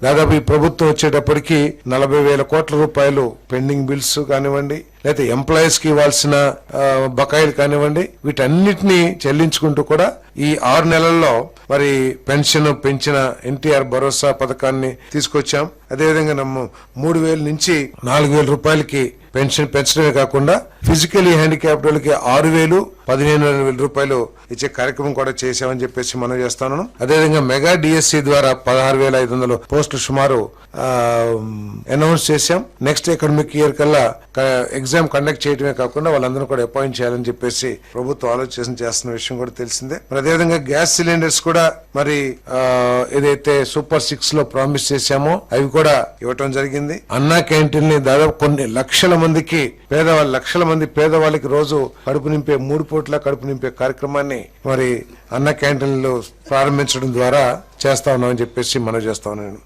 దాదాపు ఈ ప్రభుత్వం వచ్చేటప్పటికి నలభై వేల కోట్ల రూపాయలు పెండింగ్ బిల్స్ కానివ్వండి లేకపోతే ఎంప్లాయీస్కి ఇవ్వాల్సిన బకాయిలు కానివ్వండి వీటన్నిటిని చెల్లించుకుంటూ కూడా ఈ ఆరు నెలల్లో మరి పెన్షన్ పెంచిన ఎన్టీఆర్ భరోసా పథకాన్ని తీసుకొచ్చాం. అదేవిధంగా నమ్ము మూడు వేల నుంచి నాలుగు వేల రూపాయలకి పెన్షన్ పెంచడమే కాకుండా ఫిజికలీ హ్యాండిక్యాప్డ్ వాళ్ళకి ఆరు వేలు పదిహేను వేల రూపాయలు ఇచ్చే కార్యక్రమం కూడా చేశామని చెప్పేసి మనం చేస్తాను. అదేవిధంగా మెగా డిఎస్సి ద్వారా పదహారు వేల ఐదు వందల పోస్టులు సుమారు అనౌన్స్ చేశాం. నెక్స్ట్ అకాడమిక్ ఇయర్ కల్లా ఎగ్జామ్ కండక్ట్ చేయడమే కాకుండా వాళ్ళందరూ కూడా అపాయింట్ చేయాలని చెప్పేసి ప్రభుత్వం ఆలోచన చేస్తున్న విషయం కూడా తెలిసిందే. మరి అదేవిధంగా గ్యాస్ సిలిండర్స్ కూడా మరి ఏదైతే సూపర్ సిక్స్లో ప్రామిస్ చేశామో అవి కూడా ఇవ్వటం జరిగింది. అన్నా క్యాంటీన్ని దాదాపు కొన్ని లక్షల మందికి పేదవాళ్ళ లక్షల మంది పేదవాళ్ళకి రోజు కడుపు నింపే మూడు పూట్ల కడుపు నింపే కార్యక్రమాన్ని మరి అన్న క్యాంటీన్లు ప్రారంభించడం ద్వారా చేస్తా ఉన్నామని చెప్పేసి మనం చేస్తా ఉన్నాను